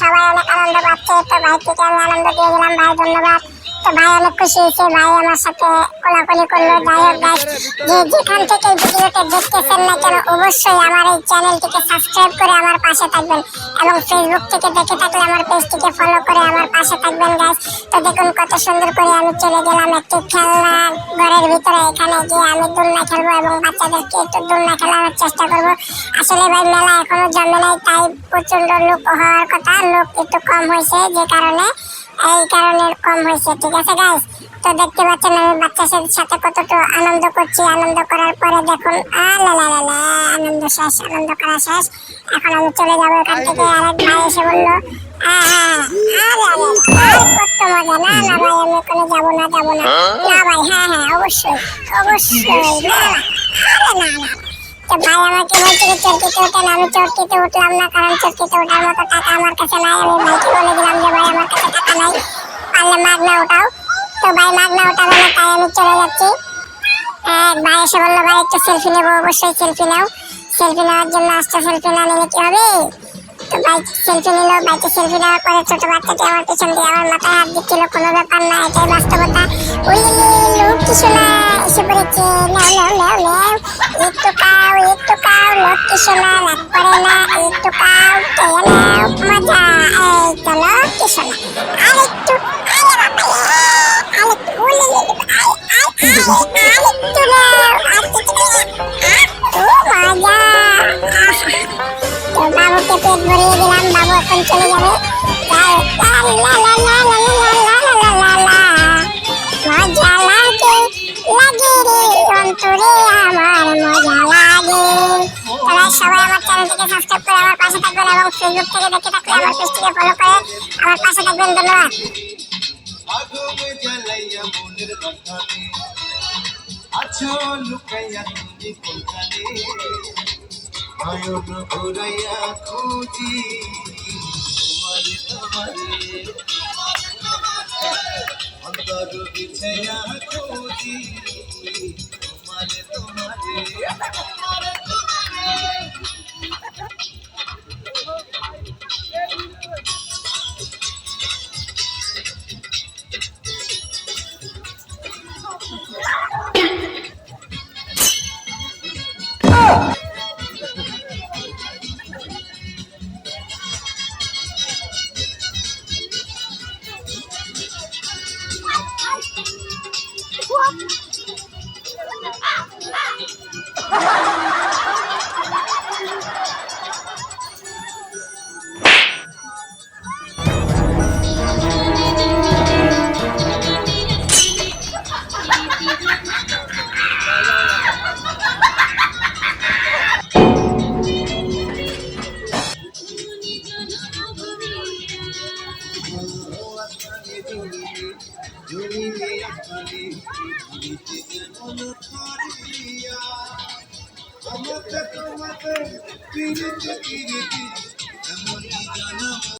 সবাই অনেক আনন্দ পাচ্ছে তো ভাইকে আমি আনন্দ দিয়ে দিলাম ভাই ধন্যবাদ তো ভাই অনেক খুশি হয়েছে। ভাই আমার সাথে কোলাকুলি করল। যাই হোক গাইস যে যেখান থেকে ভিডিওটা দেখতেছেন না কেন, অবশ্যই আমার এই চ্যানেলটিকে সাবস্ক্রাইব করে আমার পাশে থাকবেন এবং ফেসবুক থেকে দেখে থাকলে আমার পেজটিকে ফলো করে আমার পাশে থাকবেন গাইস তো দেখুন কত সুন্দর করে আমি চলে গেলাম একটি খেলনা ঘরের ভিতরে। এখানে গিয়ে আমি দোলনা খেলব এবং বাচ্চাদেরকে একটু দোলনা খেলানোর চেষ্টা করব। আসলে ভাই, মেলা এখনও জমে নাই, তাই প্রচণ্ড লোক হওয়ার কথা। লোক একটু কম হয়েছে, যে কারণে এই কারণে কম হয়েছে ঠিক আছে গাইস তো দেখতে পাচ্ছেন আমি বাচ্চাদের সাথে কতটা আনন্দ করছি। আনন্দ করার পরে দেখুন আ লা লা লা লা, আনন্দ শেষ আনন্দ করা শেষ। এখন আমি চলে যাব এখান থেকে। আরেক ভাই এসে বলল কত মজা। না না ভাই আমি ওখানে যাব না যাব না। না ভাই হ্যাঁ হ্যাঁ অবশ্যই অবশ্যই না না না। ভাই, আমাকে বলছে যে চরকিতে ওঠেন, আমি চরকিতে উঠলাম না, কারণ চরকিতে ওঠার মতো টাকা আমার কাছে নাই। আমি ভাইকে বলে দিলাম যে, ভাই, আমার কাছে টাকা নাই, পারলে মাগনা ওঠাও। তো ভাই, মাগনা ওঠাবে না তাই আমি চলে যাচ্ছি। এক ভাই এসে বলল, ভাই, একটু সেলফি নেব, অবশ্যই সেলফি নাও। সেলফি নেওয়ার জন্য আসছে সেলফি না নিলে কি হবে? তো বাইক সেলফি নিল বাইকে সেলফি নেওয়ার পরে ছোট বাচ্চাটি আমার পিছন দিয়ে আমার মাথায় হাত দিচ্ছিল, কোনো ব্যাপার না, এটাই বাস্তবতা। ওই লোক কি শোনা এসে পড়েছে নাও নাও নাও নাও। একটু খাও একটু খাও লোক কি শোনা রাগ করে না একটু খাও খেয়ে নাও মজা এই তো লোক কি শোনা আরেকটু আরে বাবা আরেকটু ওই লে লে আরেকটু নাও আরেকটু মজা তো বাবুকে পেট ভরিয়ে দিলাম বাবু এখন চলে যাবে যাও, লা লা লা লা লা লা লা সবাই আমার চ্যানেলটিকে সাবস্ক্রাইব করে আমার পাশে থাকবেন এবং ফেসবুক থেকে দেখে থাকলে আমার পেজটিকে ফলো করে আমার পাশে থাকবেন, ধন্যবাদ। আছো তোমারে তোমারে What? তোমাকে পিরিতে পিরিতে এমনই জানা